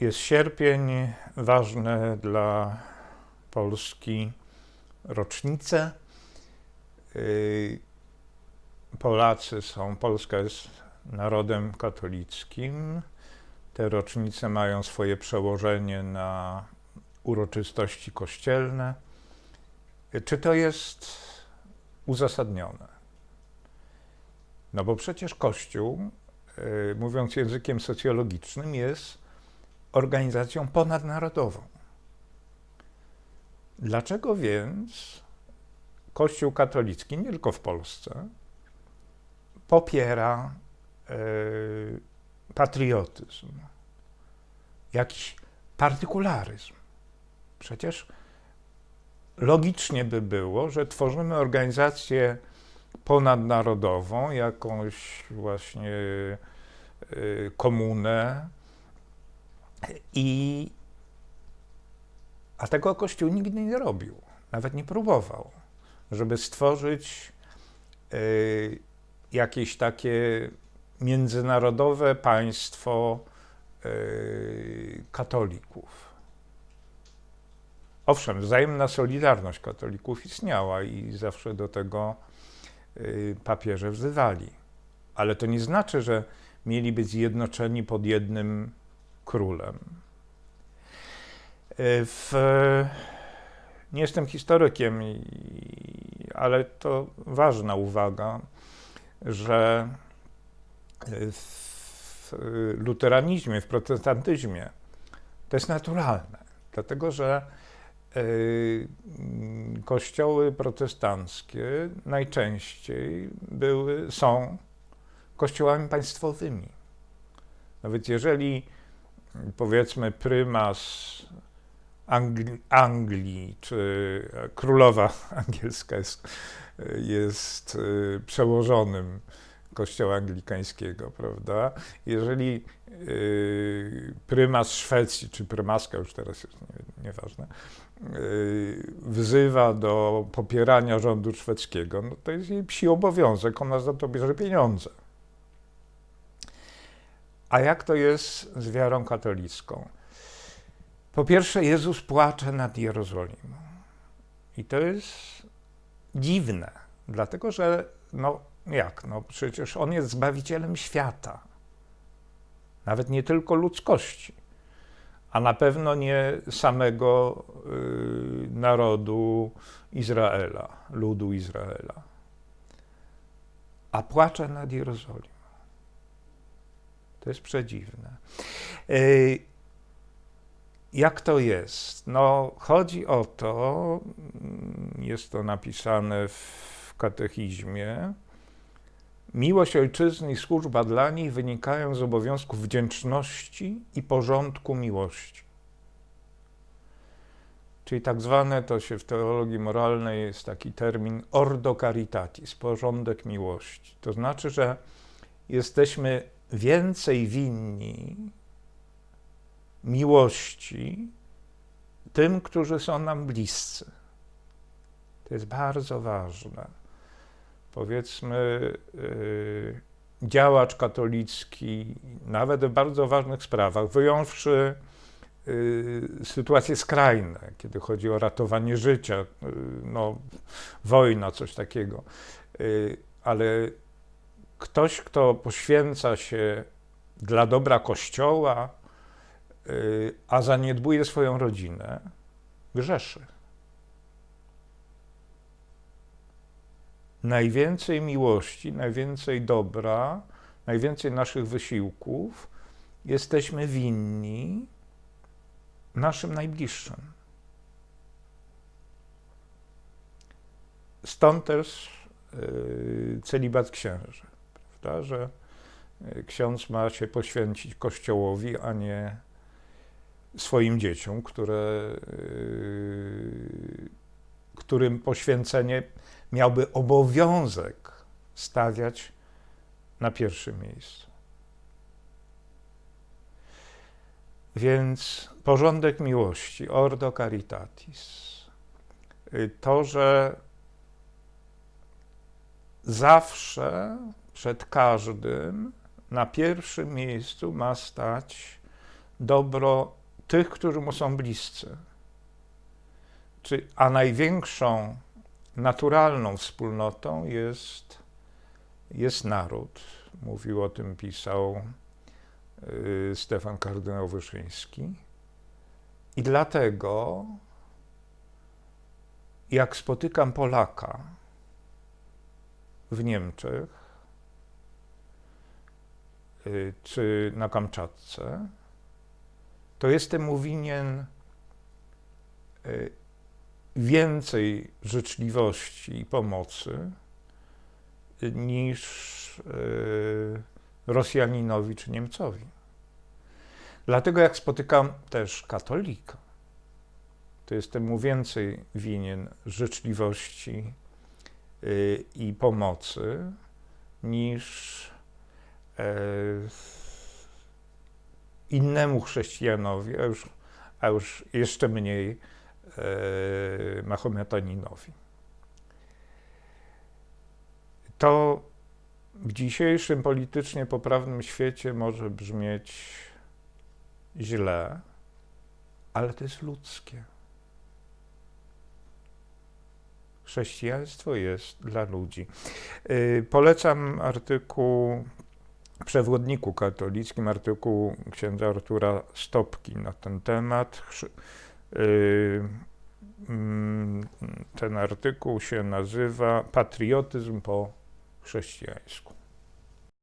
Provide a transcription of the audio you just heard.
Jest sierpień, ważne dla Polski rocznice. Y, Polacy są, Polska jest narodem katolickim. Te rocznice mają swoje przełożenie na uroczystości kościelne. Czy to jest uzasadnione? No bo przecież Kościół, y, mówiąc językiem socjologicznym, jest organizacją ponadnarodową. Dlaczego więc Kościół katolicki, nie tylko w Polsce, popiera y, patriotyzm, jakiś partykularyzm? Przecież logicznie by było, że tworzymy organizację ponadnarodową, jakąś właśnie y, komunę, i, a tego Kościół nigdy nie robił, nawet nie próbował, żeby stworzyć y, jakieś takie międzynarodowe państwo y, katolików. Owszem, wzajemna solidarność katolików istniała i zawsze do tego y, papieże wzywali. Ale to nie znaczy, że mieli być zjednoczeni pod jednym królem. E, w, nie jestem historykiem, ale to ważna uwaga, że w luteranizmie, w protestantyzmie to jest naturalne, dlatego że e, kościoły protestanckie najczęściej były, są kościołami państwowymi. Nawet jeżeli powiedzmy prymas Angli Anglii, czy królowa angielska jest, jest y, przełożonym kościoła anglikańskiego, prawda? Jeżeli y, prymas Szwecji, czy prymaska, już teraz jest nie, nieważne, wzywa do popierania rządu szwedzkiego, no to jest jej psi obowiązek, ona za to bierze pieniądze. A jak to jest z wiarą katolicką? Po pierwsze, Jezus płacze nad Jerozolimą. I to jest dziwne, dlatego że, no jak, no przecież On jest Zbawicielem świata. Nawet nie tylko ludzkości, a na pewno nie samego y, narodu Izraela, ludu Izraela. A płacze nad Jerozolimą. To jest przedziwne. Y, jak to jest? No, chodzi o to, mm, jest to napisane w katechizmie. Miłość ojczyzny i służba dla niej wynikają z obowiązków wdzięczności i porządku miłości. Czyli tak zwane, to się w teologii moralnej jest taki termin ordo caritatis, porządek miłości. To znaczy, że jesteśmy więcej winni miłości tym, którzy są nam bliscy. To jest bardzo ważne. Powiedzmy, yy, działacz katolicki, nawet w bardzo ważnych sprawach, wyjąwszy yy, sytuacje skrajne, kiedy chodzi o ratowanie życia, yy, no, wojna, coś takiego, ale ktoś, kto poświęca się dla dobra Kościoła, y, a zaniedbuje swoją rodzinę, grzeszy. Najwięcej miłości, najwięcej dobra, najwięcej naszych wysiłków jesteśmy winni naszym najbliższym. Stąd też yy, celibat księży prawda, że e, ksiądz ma się poświęcić Kościołowi, a nie swoim dzieciom, które, e, którym poświęcenie miałby obowiązek stawiać na pierwszym miejscu. Więc porządek miłości, ordo caritatis, e, to, że zawsze przed każdym na pierwszym miejscu ma stać dobro tych, którzy mu są bliscy. A największą naturalną wspólnotą jest, jest naród. Mówił o tym, pisał y, Stefan kardynał Wyszyński. I dlatego, jak spotykam Polaka w Niemczech czy na Kamczatce, to jestem mu winien y, więcej życzliwości i pomocy niż y, Rosjaninowi czy Niemcowi. Dlatego jak spotykam też katolika, to jestem mu więcej winien życzliwości y, i pomocy niż innemu chrześcijanowi, a już, a już jeszcze mniej e, Mahometaninowi. To w dzisiejszym politycznie poprawnym świecie może brzmieć źle, ale to jest ludzkie. Chrześcijaństwo jest dla ludzi. Yy, polecam artykuł przewodniku katolickim, artykuł księdza Artura Stopki na ten temat. Yy, mm, ten artykuł się nazywa Patriotyzm po chrześcijańsku.